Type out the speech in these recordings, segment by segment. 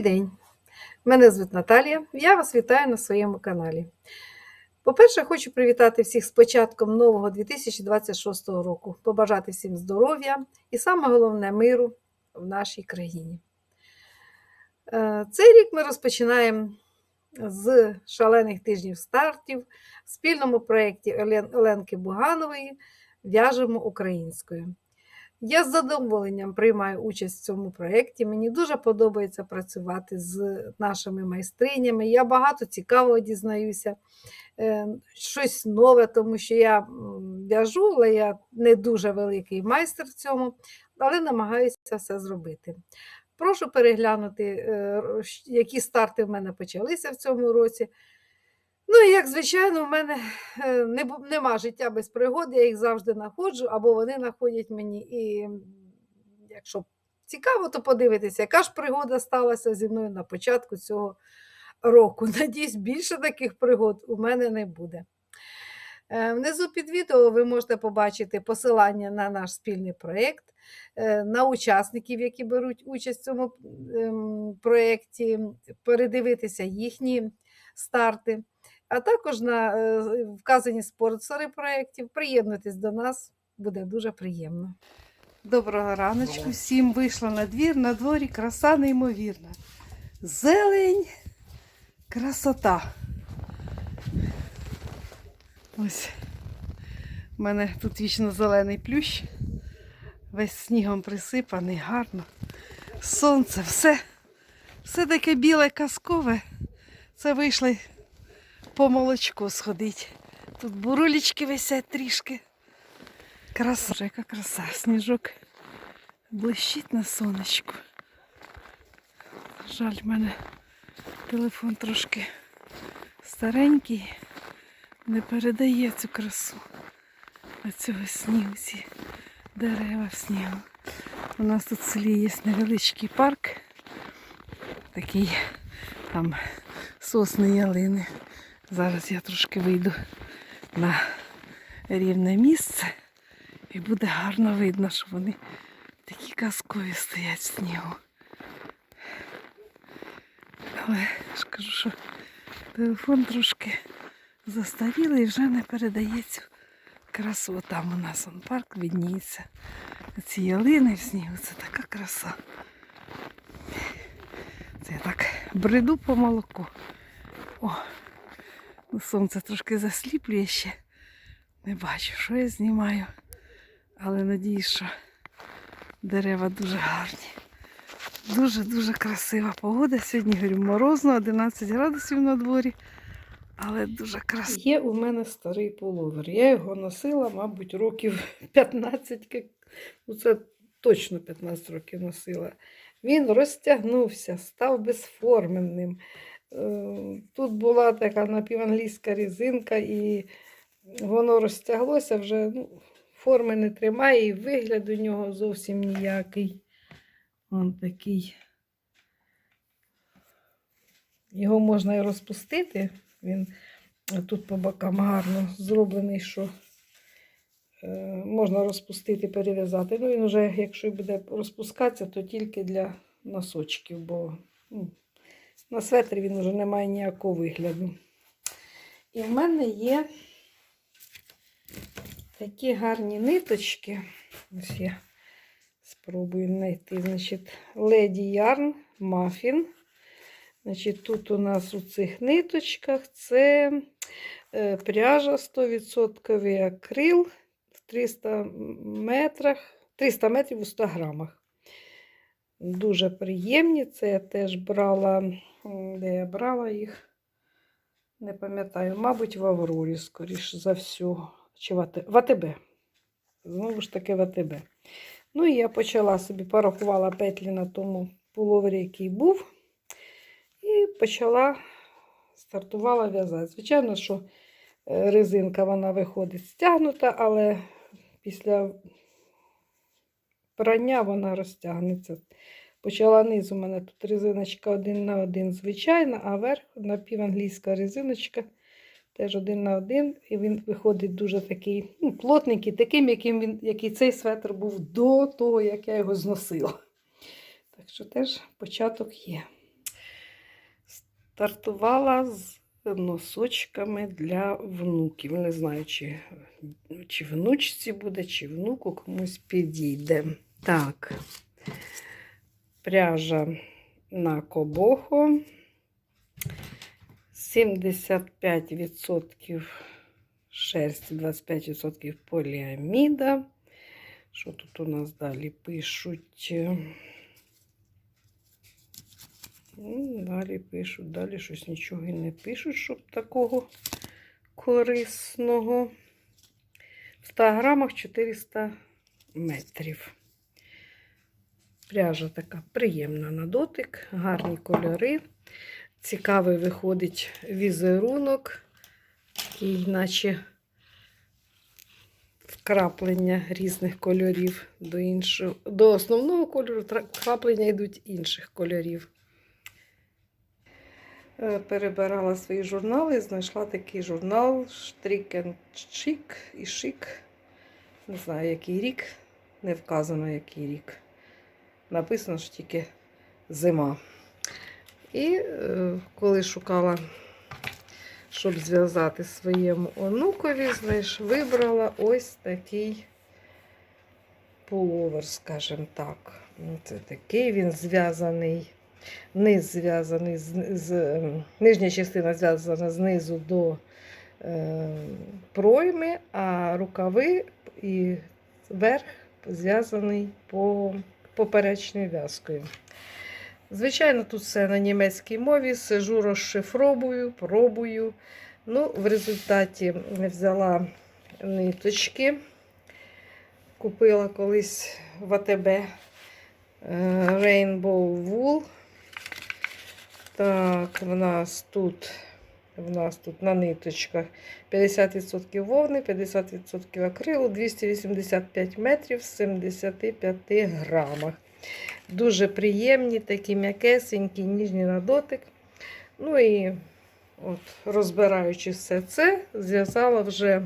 день! Мене звуть Наталія. Я вас вітаю на своєму каналі. По-перше, хочу привітати всіх з початком нового 2026 року, побажати всім здоров'я і саме головне миру в нашій країні. Е, Цей рік ми розпочинаємо з шалених тижнів стартів в спільному проєкті Оленки Буганової В'яжемо українською. Я з задоволенням приймаю участь в цьому проєкті. Мені дуже подобається працювати з нашими майстринями. Я багато цікавого дізнаюся, е, щось нове, тому що я в'яжу, але я не дуже великий майстер в цьому, але намагаюся все зробити. Прошу переглянути, е, які старти в мене почалися в цьому році. Ну і як звичайно, в мене е, не, нема життя без пригод, я їх завжди знаходжу, або вони знаходять мені. І якщо цікаво, то подивитися, яка ж пригода сталася зі мною на початку цього року. Надіюсь, більше таких пригод у мене не буде. Е, Внизу під відео ви можете побачити посилання на наш спільний проєкт, е, на учасників, які беруть участь в цьому проєкті, передивитися їхні старти, а також на е, вказані спонсори проєктів. Приєднуйтесь до нас, буде дуже приємно. Доброго раночку всім вийшла на двір, на дворі краса неймовірна. Зелень, красота. Ось у мене тут вічно зелений плющ, весь снігом присипаний, гарно. Сонце, все, все таке біле казкове. Це вийшли по молочку сходити. Тут бурулечки висять трішки. Краса, яка краса, сніжок блищить на сонечку. Жаль, в мене телефон трошки старенький, не передає цю красу. А цього снігу, ці дерева в снігу. У нас тут в селі є невеличкий парк, такий там сосни ялини. Зараз я трошки вийду на рівне місце і буде гарно видно, що вони такі казкові стоять снігу. Але ж кажу, що телефон трошки застарілий і вже не передає цю красу. Там у нас он парк відніється. Ці ялини в снігу це така краса. Це я так бреду по молоку. О, ну сонце трошки засліплює ще. Не бачу, що я знімаю. Але надіюсь, що дерева дуже гарні. Дуже-дуже красива погода. Сьогодні говорю, морозно, 11 градусів на дворі. Але дуже красиво. Є у мене старий пуловер. Я його носила, мабуть, років 15, як- ну це точно 15 років носила. Він розтягнувся, став безформенним. Е, Тут була така напіванглійська резинка, і воно розтяглося вже, ну, форми не тримає, і вигляд у нього зовсім ніякий. Он такий. Його можна і розпустити. Він тут по бокам гарно зроблений, що е, можна розпустити, перев'язати. Ну, він вже, якщо буде розпускатися, то тільки для носочків, бо ну, на светрі він вже не має ніякого вигляду. І в мене є такі гарні ниточки. Ось я спробую знайти. Значить, Леді Ярн Мафін. Значить, тут у нас у цих ниточках це е, пряжа 100% акрил в 300 метрах, 300 метрів у 100 грамах. Дуже приємні. Це я теж брала, де я брала їх. Не пам'ятаю, мабуть, в Аврорі, скоріш за всього. Чи в АТБ. Знову ж таки, в АТБ. Ну і я почала собі, порахувала петлі на тому пуловері, який був. І почала, стартувала в'язати. Звичайно, що е, резинка вона виходить стягнута, але після прання вона розтягнеться. Почала низ у мене тут резиночка один на один звичайна, а верх напіванглійська резиночка теж один на один. І він виходить дуже такий ну, плотненький, таким, яким він, який цей светр був до того, як я його зносила. Так що теж початок є. Стартувала з носочками для внуків. Не знаю, чи, чи внучці буде, чи внуку комусь підійде. Так, пряжа на кобохо. 75% шерсті, 25% поліаміда. Що тут у нас далі пишуть? Ну, Далі пишуть, далі щось нічого і не пишуть, щоб такого корисного. В 100 грамах 400 метрів. Пряжа така приємна на дотик, гарні кольори. Цікавий виходить візерунок, такий, наче вкраплення різних кольорів до іншого. До основного кольору вкраплення йдуть інших кольорів. Е, Перебирала свої журнали, знайшла такий журнал Штрік Шик і Шик. Не знаю, який рік, не вказано, який рік. Написано що тільки зима. І е, коли шукала, щоб зв'язати своєму онукові, знаєш, вибрала ось такий пуловер, скажімо так. Це такий він зв'язаний. Низ зв'язаний з, з ем, нижня частина зв'язана знизу до е, пройми, а рукави і верх зв'язаний по поперечною в'язкою. Звичайно, тут все на німецькій мові, сижу, розшифровую, пробую. Ну, в результаті взяла ниточки, купила колись в АТБ е, Rainbow Wool. Так, в нас тут в нас тут на ниточках 50% вовни, 50% акрилу, 285 метрів в 75 грамах. Дуже приємні, такі м'якесенькі, ніжні на дотик. Ну і от, розбираючи все це, зв'язала вже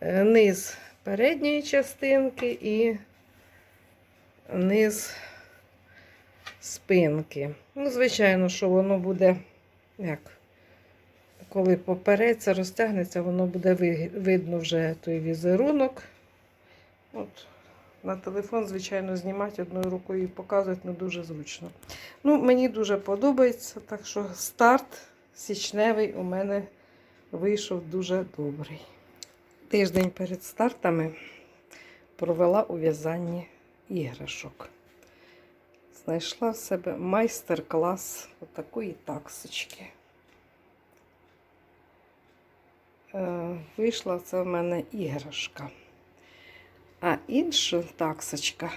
е, низ передньої частинки і низ спинки. Ну, звичайно, що воно буде, як, коли попереться, розтягнеться, воно буде видно вже той візерунок. От. На телефон, звичайно, знімати одною рукою і показувати не дуже зручно. Ну, Мені дуже подобається, так що старт січневий у мене вийшов дуже добрий. Тиждень перед стартами провела у в'язанні іграшок. Знайшла в себе майстер-клас такої таксочки. Е, Вийшла це в мене іграшка. А інша таксочка,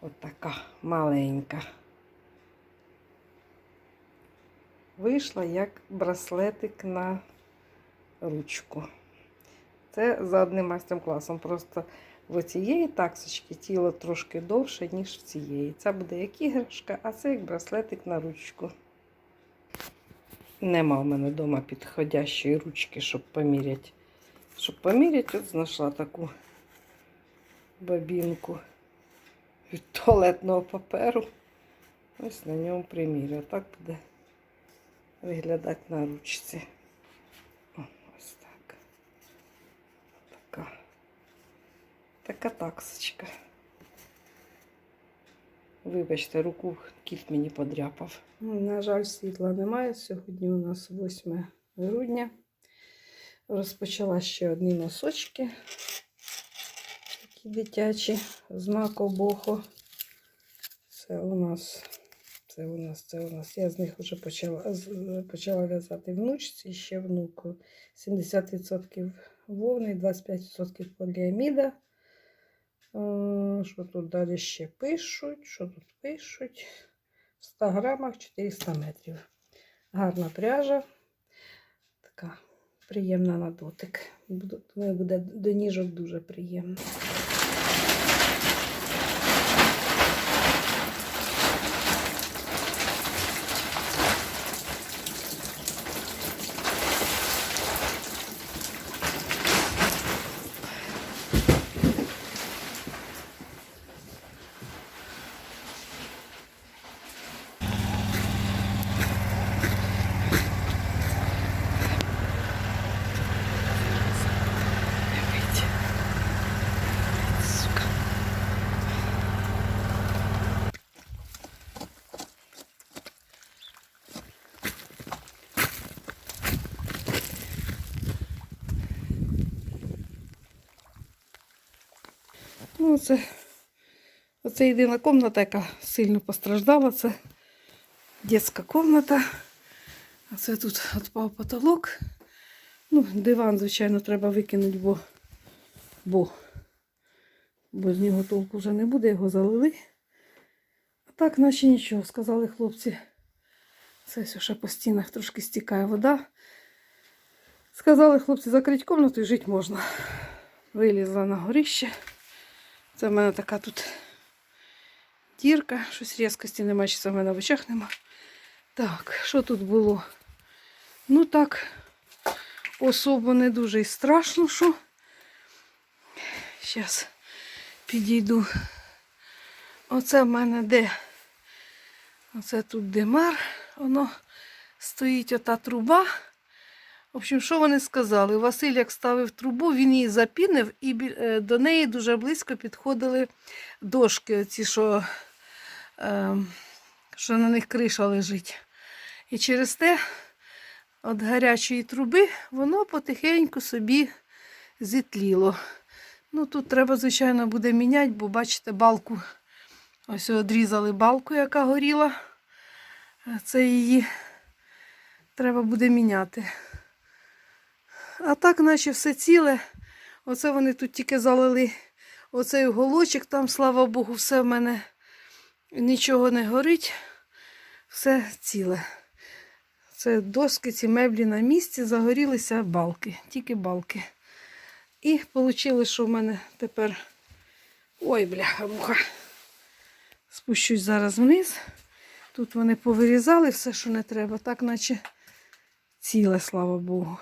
отака маленька, вийшла як браслетик на ручку. Це за одним майстер-класом. Просто в цієї таксочки тіло трошки довше, ніж в цієї. Це буде як іграшка, а це як браслетик на ручку. Нема в мене вдома підходящої ручки, щоб поміряти. Щоб поміряти, от знайшла таку бабінку від туалетного паперу. Ось на ньому примірю. Так буде виглядати на ручці. Ось так. Така. Така таксочка. Вибачте, руку кіт мені подряпав. Ну, На жаль, світла немає. Сьогодні у нас 8 грудня. Розпочала ще одні носочки такі дитячі знак обоху. Це у нас, це у нас, це у нас. Я з них вже почала почала в'язати внучці, ще внуку. 70% вовни, 25% поліаміда. Що тут далі ще пишуть? Що тут пишуть? В 100 грамах 400 метрів. Гарна пряжа. Така приємна на дотик. Буде до ніжок дуже приємно. Ну, це, оце єдина кімната, яка сильно постраждала. Це дитяча кімната. А це тут відпав потолок. Ну, диван, звичайно, треба викинути, бо, бо, бо з нього толку вже не буде, його залили. А так, наче нічого, сказали хлопці. Це все ще по стінах трошки стікає вода. Сказали хлопці, закрити кімнату і жити можна. Вилізла на горище. Це в мене така тут дірка, щось різкості немає, чи це в мене в очах нема. Так, що тут було? Ну так, особо не дуже і страшно, що. Зараз підійду. Оце в мене де? Оце тут димар, воно стоїть ота труба. В общем, що вони сказали? Василь, як ставив трубу, він її запінив, і е, до неї дуже близько підходили дошки, ці, що, е, що на них криша лежить. І через те від гарячої труби воно потихеньку собі зітліло. Ну, тут треба, звичайно, буде міняти, бо бачите, балку. Ось одрізали балку, яка горіла. Це її треба буде міняти. А так, наче все ціле. Оце вони тут тільки залили оцей уголочок, там, слава Богу, все в мене нічого не горить. Все ціле. Це доски, ці меблі на місці, загорілися балки, тільки балки. І вийшло, що в мене тепер. Ой, бляха муха. Спущусь зараз вниз. Тут вони повирізали все, що не треба, так наче ціле, слава Богу.